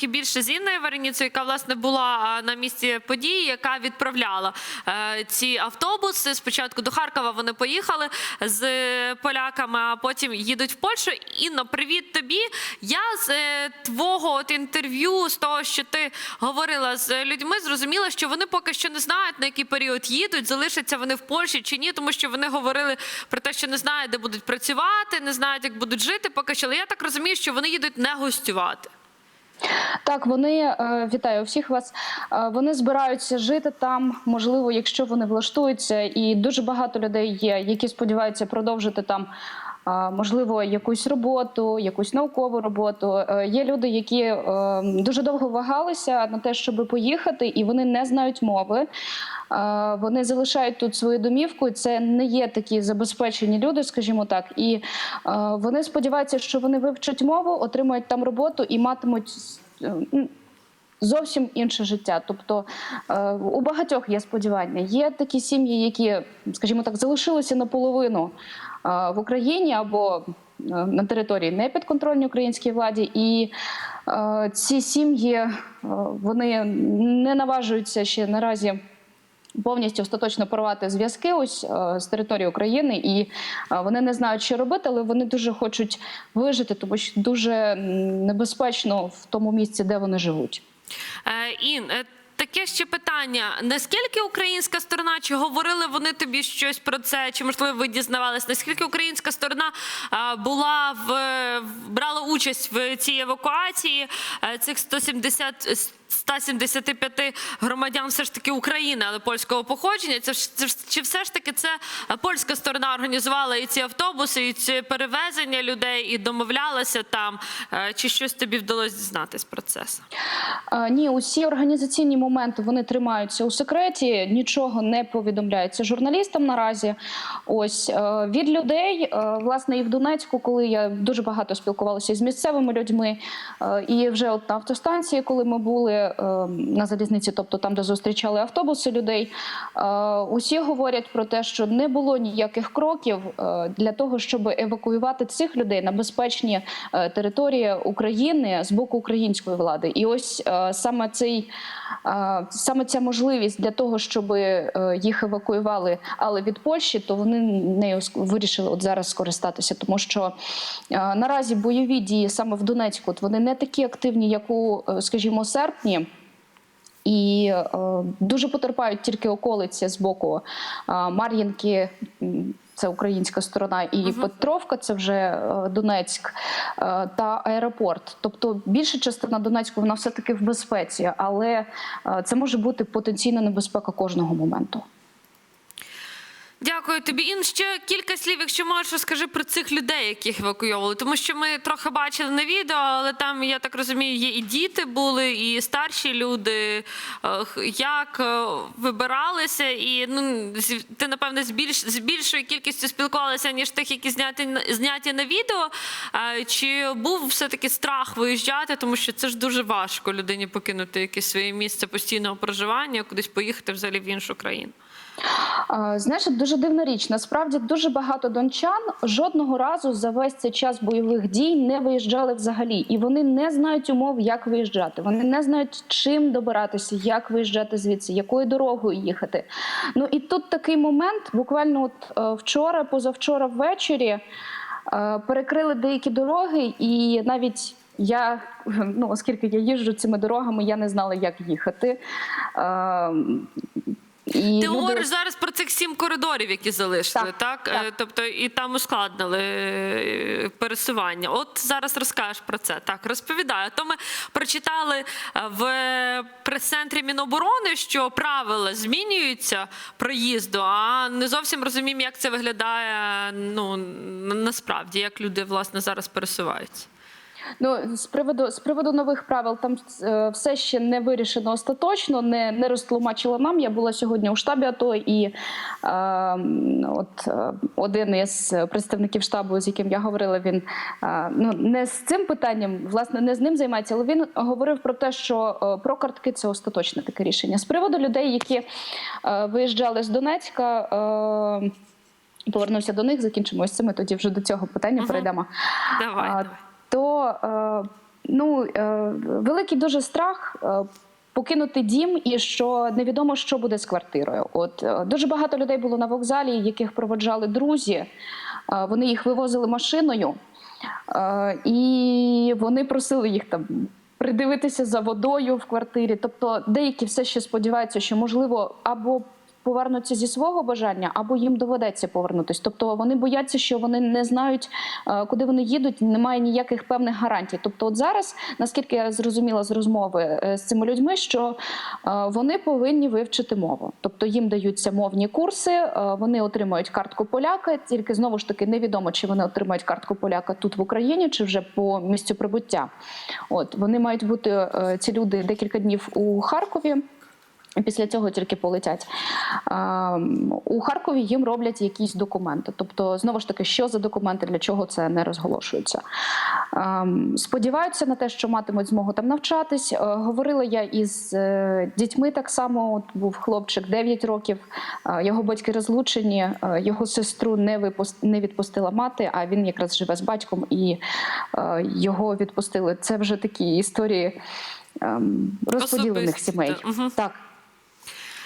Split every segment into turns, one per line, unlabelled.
трохи більше з Інною Вареніцею, яка власне була на місці події, яка відправляла е, ці автобуси. Спочатку до Харкова вони поїхали з поляками, а потім їдуть в Польщу. Інно, привіт тобі. Я з е, твого от інтерв'ю, з того, що ти говорила з людьми, зрозуміла, що вони поки що не знають на який період їдуть, залишаться вони в Польщі чи ні, тому що вони говорили про те, що не знають, де будуть працювати, не знають, як будуть жити поки що. Але я так розумію, що вони їдуть не гостювати.
Так, вони е, вітаю всіх вас. Е, Вони збираються жити там, можливо, якщо вони влаштуються, і дуже багато людей є, які сподіваються продовжити там. Можливо, якусь роботу, якусь наукову роботу. Е, Є люди, які е, дуже довго вагалися на те, щоб поїхати, і вони не знають мови. Е, Вони залишають тут свою домівку. Це не є такі забезпечені люди, скажімо так. І вони сподіваються, що вони вивчать мову, отримають там роботу і матимуть зовсім інше життя. Тобто е, у багатьох є сподівання. Є такі сім'ї, які, скажімо так, залишилися наполовину е, в Україні або е, на території не підконтрольній українській владі, і ці сім'ї вони не наважуються ще наразі. Повністю остаточно порвати зв'язки ось з території України, і вони не знають, що робити, але вони дуже хочуть вижити, тому що дуже небезпечно в тому місці, де вони живуть.
Е, Ін, е, таке ще питання: наскільки українська сторона, чи говорили вони тобі щось про це, чи можливо ви дізнавались? Наскільки українська сторона була в брала участь в цій евакуації е, цих 170 175 громадян все ж таки України, але польського походження. Це ж чи все ж таки це польська сторона організувала і ці автобуси, і ці перевезення людей, і домовлялася там? Е, Чи щось тобі вдалося дізнатись про це?
Е, Ні, усі організаційні моменти вони тримаються у секреті, нічого не повідомляється журналістам наразі. Ось е, від людей, е, власне, і в Донецьку, коли я дуже багато спілкувалася з місцевими людьми, е, і вже от на автостанції, коли ми були на залізниці, тобто там, де зустрічали автобуси людей, усі говорять про те, що не було ніяких кроків для того, щоб евакуювати цих людей на безпечні території України з боку української влади. І ось саме цей саме ця можливість для того, щоб е, їх евакуювали, але від Польщі, то вони нею вирішили от зараз скористатися, тому що е, наразі бойові дії саме в Донецьку, от вони не такі активні, як у, е, скажімо, серпні. І е, дуже потерпають тільки околиці з боку е, Мар'їнки, це українська сторона, і Петровка, це вже е, Донецьк е, та аеропорт. Тобто більша частина Донецьку вона все таки в безпеці, але е, це може бути потенційна небезпека кожного моменту.
Дякую тобі. Ін ще кілька слів, якщо можеш, розкажи про цих людей, яких евакуйовували. Тому що ми трохи бачили на відео, але там, я так розумію, є і діти були, і старші люди. Як е, вибиралися, і ну ти напевне з більш з більшою кількістю спілкувалася, ніж тих, які зняті зняті на відео. Е, Чи був все-таки страх виїжджати, тому що це ж дуже важко людині покинути якесь своє місце постійного проживання, кудись поїхати взагалі в іншу країну.
Знаєш, дуже дивна річ. Насправді дуже багато дончан жодного разу за весь цей час бойових дій не виїжджали взагалі, і вони не знають умов, як виїжджати. Вони не знають, чим добиратися, як виїжджати звідси, якою дорогою їхати. Ну і тут такий момент, буквально от е, вчора, позавчора ввечері е, перекрили деякі дороги, і навіть. Я ну, оскільки я їжджу цими дорогами, я не знала, як їхати. І
Ти
люди-
говориш зараз про цих сім коридорів, які залишили, так?
Так, так.
Е, Тобто і там ускладнили е, пересування. От зараз розкажеш про це. Так, розповідаю. То ми прочитали е, в прес-центрі Міноборони, що правила змінюються проїзду, а не зовсім розуміємо, як це виглядає ну, насправді, як люди власне зараз пересуваються.
Ну, з приводу з приводу нових правил, там е, все ще не вирішено остаточно, не, не розтлумачила нам. Я була сьогодні у штабі АТО, і е, от е, один із представників штабу, з яким я говорила, він е, ну не з цим питанням, власне, не з ним займається, але він говорив про те, що е, про картки це остаточне таке рішення. З приводу людей, які е, виїжджали з Донецька. Е, Повернуся до них, закінчимо з цим. і Тоді вже до цього питання перейдемо.
Давай,
А,
давай.
То е, Ну, е, великий дуже страх. е, Покинути дім і що невідомо, що буде з квартирою. От дуже багато людей було на вокзалі, яких проводжали друзі. Вони їх вивозили машиною, і вони просили їх там придивитися за водою в квартирі. Тобто, деякі все ще сподіваються, що можливо або повернуться зі свого бажання, або їм доведеться повернутися. Тобто вони бояться, що вони не знають, е, куди вони їдуть. Немає ніяких певних гарантій. Тобто, от зараз, наскільки я зрозуміла з розмови е, з цими людьми, що е, вони повинні вивчити мову, тобто їм даються мовні курси, вони отримують картку поляка. Тільки знову ж таки невідомо, чи вони отримають картку поляка тут в Україні, чи вже по місцю прибуття. От вони мають бути ці люди декілька днів у Харкові. Після цього тільки полетять. У Харкові їм роблять якісь документи. Тобто, знову ж таки, що за документи, для чого це не розголошується. Сподіваються на те, що матимуть змогу там навчатись. Е, Говорила я із е, дітьми так само. От був хлопчик 9 років, його батьки розлучені, е, його сестру не випус- не відпустила мати, а він якраз живе з батьком і його відпустили. Це вже такі історії ем, розподілених
Особисті,
сімей. Так.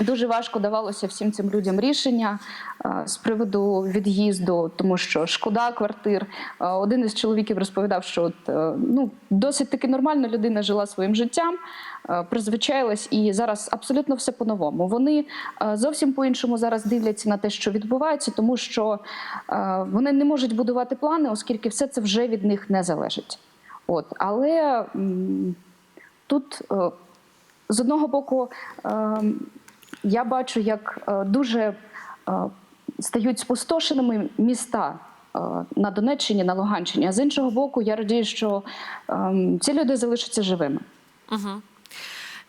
Дуже важко давалося всім цим людям рішення е, з приводу від'їзду, тому що шкода квартир. Е, Один із чоловіків розповідав, що от, е, ну, досить таки нормально людина жила своїм життям, призвичаїлась, і зараз абсолютно все по-новому. Вони зовсім по-іншому зараз дивляться на те, що відбувається, тому що вони не можуть будувати плани, оскільки все це вже від них не залежить. От, але тут з одного боку. Я бачу, як е, дуже е, стають спустошеними міста е, на Донеччині, на Луганщині. А з іншого боку, я радію, що ем, ці люди залишаться живими.
Угу.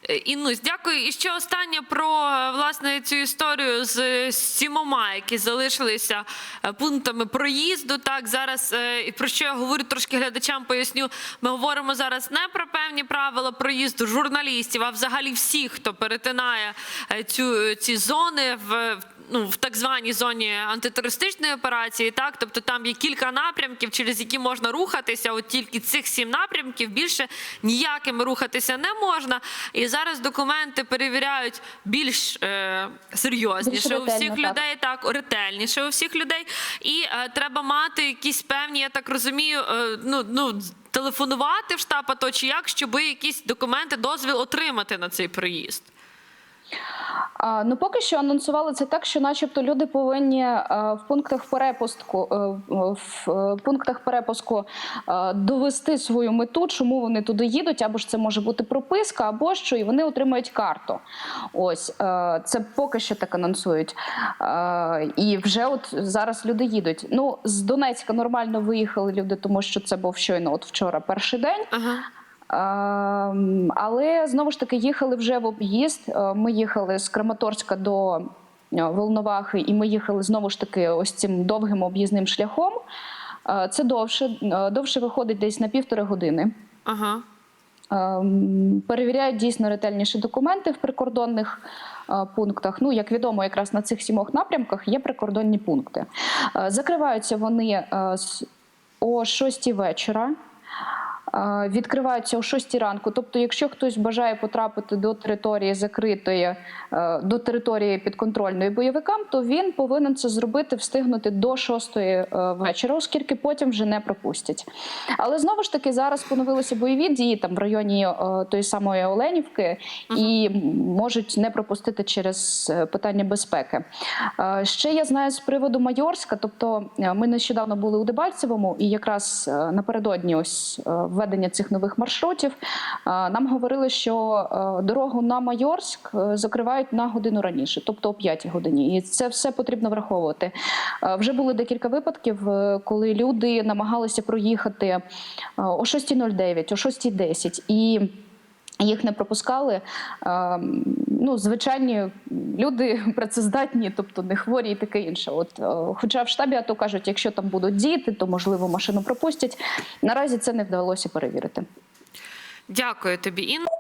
Інусь, дякую. І ще останнє про е, власне цю історію з е, сімома, які залишилися е, пунктами проїзду. Так зараз е, і про що я говорю трошки глядачам, поясню. Ми говоримо зараз не про певні правила проїзду журналістів, а взагалі всіх, хто перетинає е, цю ці зони в. Ну, в так званій зоні антитерористичної операції, так тобто там є кілька напрямків, через які можна рухатися. От тільки цих сім напрямків більше ніякими рухатися не можна. І зараз документи перевіряють більш е, серйозніше
Більш
у всіх
так.
людей, так ретельніше у всіх людей. І е, треба мати якісь певні, я так розумію, е, ну ну. Телефонувати в штаб АТО чи як, щоб якісь документи, дозвіл отримати на цей проїзд.
А, ну поки що анонсували це так, що, начебто, люди повинні е, в пунктах перепустку е, в е, пунктах перепуску довести свою мету, чому вони туди їдуть, або ж це може бути прописка, або що, і вони отримають карту. Ось це поки що так анонсують. І вже от зараз люди їдуть. Ну з Донецька нормально виїхали люди, тому що це був щойно, от вчора перший день.
Ага.
Ем, Але знову ж таки їхали вже в об'їзд. Е, Ми їхали з Краматорська до е, Волновахи, і ми їхали знову ж таки ось цим довгим об'їзним шляхом. Е, Це довше, довше виходить десь на півтори години.
Ага.
Ем, Перевіряють дійсно ретельніші документи в прикордонних пунктах. Ну, як відомо, якраз на цих сімох напрямках є прикордонні пункти. Закриваються вони о 6 вечора. Відкриваються о 6 ранку. Тобто, якщо хтось бажає потрапити до території закритої, е, до території підконтрольної бойовикам, то він повинен це зробити, встигнути до 6 е, вечора, оскільки потім вже не пропустять. Але знову ж таки зараз поновилися бойові дії там в районі е, тої самої Оленівки і можуть не пропустити через питання безпеки. Ще я знаю з приводу Майорська, тобто ми нещодавно були у Дебальцевому, і якраз напередодні ось е, введення цих нових маршрутів е, нам говорили, що е, дорогу на Майорськ е, закривають на годину раніше, тобто о 5 годині. І це все потрібно враховувати. Вже були декілька випадків, коли люди намагалися проїхати о 6.09, о 6.10 і їх не пропускали. Ем, Ну, звичайні люди працездатні, тобто не хворі і таке інше. От, е, хоча в штабі АТО кажуть, якщо там будуть діти, то можливо машину пропустять. Наразі це не вдалося перевірити.
Дякую тобі, Інна.